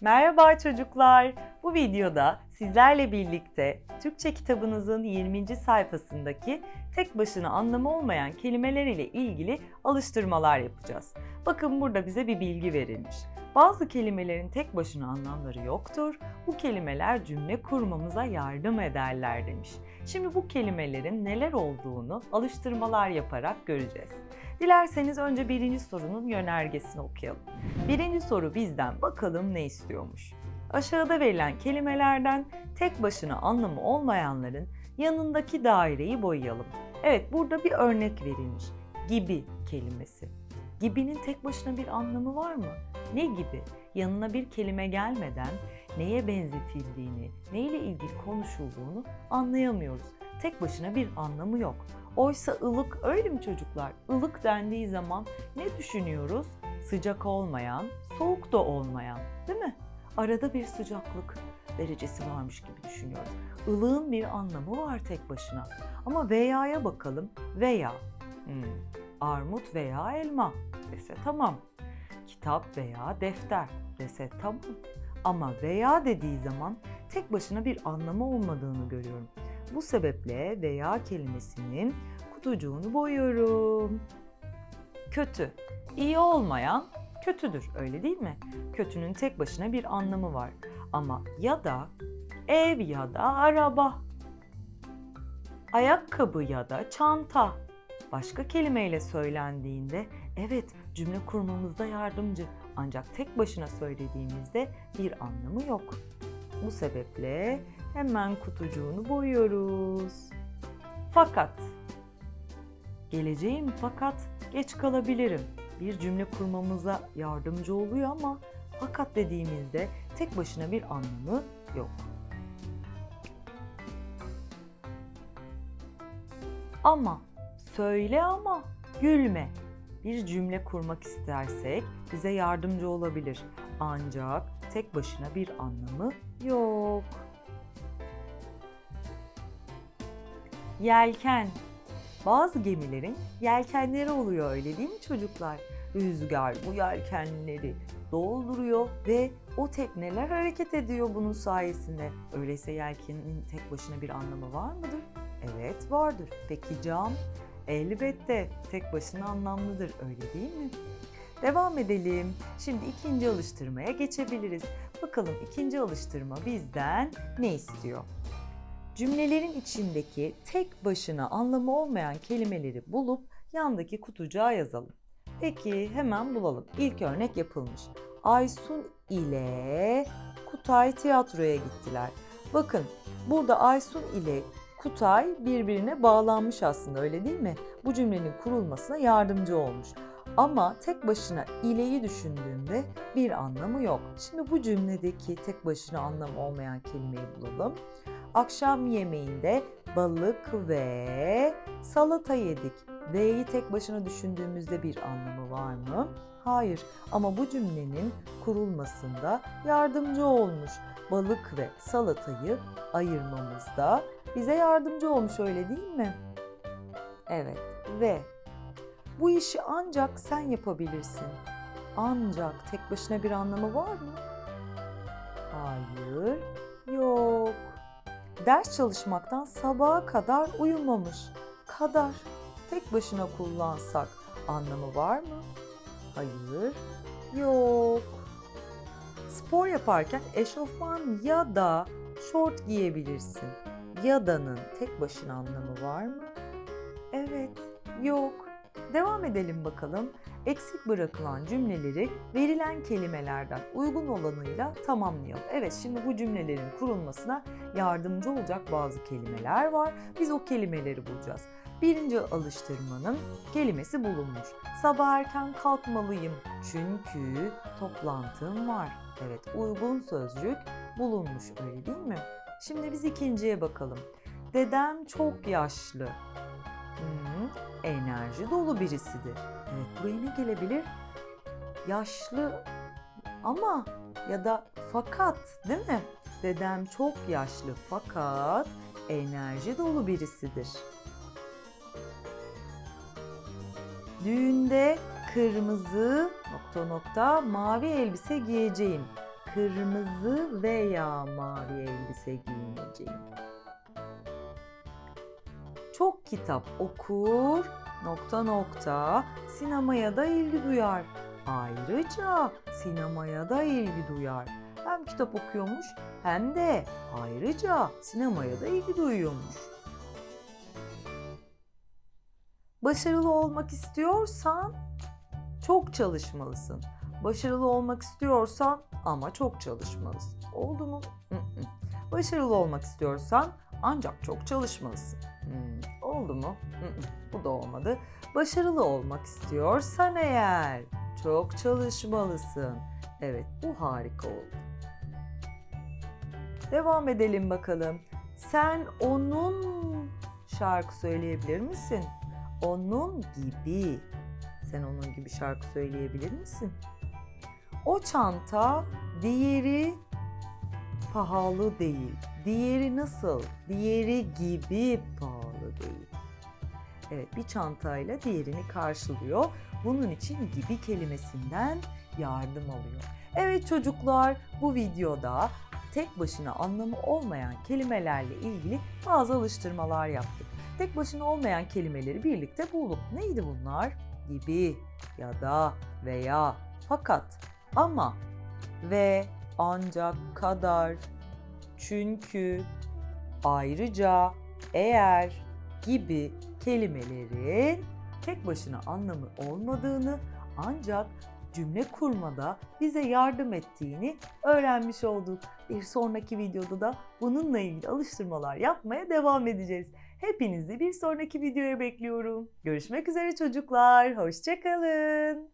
Merhaba çocuklar. Bu videoda sizlerle birlikte Türkçe kitabınızın 20. sayfasındaki tek başına anlamı olmayan kelimeler ile ilgili alıştırmalar yapacağız. Bakın burada bize bir bilgi verilmiş. Bazı kelimelerin tek başına anlamları yoktur. Bu kelimeler cümle kurmamıza yardım ederler demiş. Şimdi bu kelimelerin neler olduğunu alıştırmalar yaparak göreceğiz. Dilerseniz önce birinci sorunun yönergesini okuyalım. Birinci soru bizden bakalım ne istiyormuş. Aşağıda verilen kelimelerden tek başına anlamı olmayanların yanındaki daireyi boyayalım. Evet burada bir örnek verilmiş. Gibi kelimesi. Gibinin tek başına bir anlamı var mı? Ne gibi? Yanına bir kelime gelmeden neye benzetildiğini, neyle ilgili konuşulduğunu anlayamıyoruz. Tek başına bir anlamı yok. Oysa ılık öyle mi çocuklar? Ilık dendiği zaman ne düşünüyoruz? Sıcak olmayan, soğuk da olmayan, değil mi? Arada bir sıcaklık derecesi varmış gibi düşünüyoruz. Ilığın bir anlamı var tek başına. Ama veya'ya bakalım. Veya. Hmm. Armut veya elma dese tamam. Kitap veya defter dese tamam. Ama veya dediği zaman tek başına bir anlamı olmadığını görüyorum. Bu sebeple veya kelimesinin kutucuğunu boyuyorum. Kötü. İyi olmayan kötüdür öyle değil mi? Kötünün tek başına bir anlamı var. Ama ya da ev ya da araba. Ayakkabı ya da çanta. Başka kelimeyle söylendiğinde evet cümle kurmamızda yardımcı ancak tek başına söylediğimizde bir anlamı yok. Bu sebeple hemen kutucuğunu boyuyoruz. Fakat geleceğim fakat geç kalabilirim. Bir cümle kurmamıza yardımcı oluyor ama fakat dediğimizde tek başına bir anlamı yok. Ama söyle ama gülme. Bir cümle kurmak istersek bize yardımcı olabilir. Ancak tek başına bir anlamı yok. Yelken. Bazı gemilerin yelkenleri oluyor öyle değil mi çocuklar? Rüzgar bu yelkenleri dolduruyor ve o tekneler hareket ediyor bunun sayesinde. Öyleyse yelkenin tek başına bir anlamı var mıdır? Evet vardır. Peki cam? Elbette tek başına anlamlıdır öyle değil mi? Devam edelim. Şimdi ikinci alıştırmaya geçebiliriz. Bakalım ikinci alıştırma bizden ne istiyor? Cümlelerin içindeki tek başına anlamı olmayan kelimeleri bulup yandaki kutucuğa yazalım. Peki hemen bulalım. İlk örnek yapılmış. Aysun ile Kutay tiyatroya gittiler. Bakın burada Aysun ile Kutay birbirine bağlanmış aslında öyle değil mi? Bu cümlenin kurulmasına yardımcı olmuş. Ama tek başına ileyi düşündüğümde bir anlamı yok. Şimdi bu cümledeki tek başına anlamı olmayan kelimeyi bulalım. Akşam yemeğinde balık ve salata yedik. V'yi tek başına düşündüğümüzde bir anlamı var mı? Hayır ama bu cümlenin kurulmasında yardımcı olmuş. Balık ve salatayı ayırmamızda bize yardımcı olmuş öyle değil mi? Evet ve bu işi ancak sen yapabilirsin. Ancak tek başına bir anlamı var mı? Hayır, yok. Ders çalışmaktan sabaha kadar uyumamış. Kadar. Tek başına kullansak anlamı var mı? Hayır, yok. Spor yaparken eşofman ya da şort giyebilirsin. Yada'nın tek başına anlamı var mı? Evet, yok. Devam edelim bakalım. Eksik bırakılan cümleleri verilen kelimelerden uygun olanıyla tamamlayalım. Evet şimdi bu cümlelerin kurulmasına yardımcı olacak bazı kelimeler var. Biz o kelimeleri bulacağız. Birinci alıştırmanın kelimesi bulunmuş. Sabah erken kalkmalıyım çünkü toplantım var. Evet uygun sözcük bulunmuş öyle değil mi? Şimdi biz ikinciye bakalım. Dedem çok yaşlı. Enerji dolu birisidir. Evet buraya ne gelebilir? Yaşlı ama ya da fakat değil mi? Dedem çok yaşlı fakat enerji dolu birisidir. Düğünde kırmızı nokta nokta mavi elbise giyeceğim. Kırmızı veya mavi elbise giyineceğim. Çok kitap okur nokta nokta sinemaya da ilgi duyar. Ayrıca sinemaya da ilgi duyar. Hem kitap okuyormuş hem de ayrıca sinemaya da ilgi duyuyormuş. Başarılı olmak istiyorsan çok çalışmalısın. Başarılı olmak istiyorsan ama çok çalışmalısın. Oldu mu? Başarılı olmak istiyorsan ancak çok çalışmalısın. Hmm, oldu mu? Bu da olmadı. Başarılı olmak istiyorsan eğer çok çalışmalısın. Evet, bu harika oldu. Devam edelim bakalım. Sen onun şarkı söyleyebilir misin? Onun gibi. Sen onun gibi şarkı söyleyebilir misin? O çanta diğeri pahalı değil. Diğeri nasıl? Diğeri gibi pahalı. Evet bir çantayla diğerini karşılıyor. Bunun için gibi kelimesinden yardım alıyor. Evet çocuklar bu videoda tek başına anlamı olmayan kelimelerle ilgili bazı alıştırmalar yaptık. Tek başına olmayan kelimeleri birlikte bulduk. Neydi bunlar? Gibi ya da veya fakat ama ve ancak kadar çünkü ayrıca eğer gibi kelimelerin tek başına anlamı olmadığını ancak cümle kurmada bize yardım ettiğini öğrenmiş olduk. Bir sonraki videoda da bununla ilgili alıştırmalar yapmaya devam edeceğiz. Hepinizi bir sonraki videoya bekliyorum. Görüşmek üzere çocuklar. Hoşçakalın.